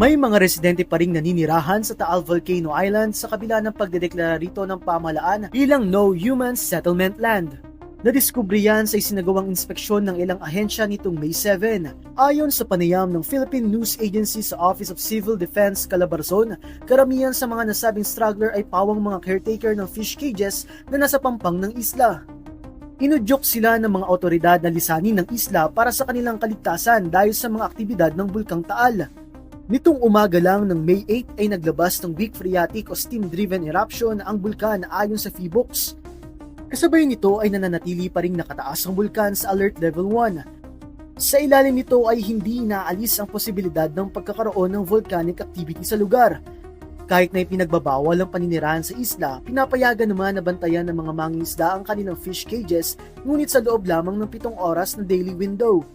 May mga residente pa ring naninirahan sa Taal Volcano Island sa kabila ng pagdedeklara rito ng pamahalaan bilang No Human Settlement Land. Nadiskubre yan sa isinagawang inspeksyon ng ilang ahensya nitong May 7. Ayon sa panayam ng Philippine News Agency sa Office of Civil Defense Calabarzon, karamihan sa mga nasabing struggler ay pawang mga caretaker ng fish cages na nasa pampang ng isla. Inudyok sila ng mga otoridad na lisanin ng isla para sa kanilang kaligtasan dahil sa mga aktibidad ng Bulkang Taal. Nitong umaga lang ng May 8 ay naglabas ng weak phreatic o steam-driven eruption ang bulkan ayon sa PHIVOX. Kasabay nito ay nananatili pa ring nakataas ang bulkan sa Alert Level 1. Sa ilalim nito ay hindi inaalis ang posibilidad ng pagkakaroon ng volcanic activity sa lugar. Kahit na ipinagbabawal ang paninirahan sa isla, pinapayagan naman na bantayan ng mga mangingisda ang kanilang fish cages ngunit sa loob lamang ng pitong oras na daily window.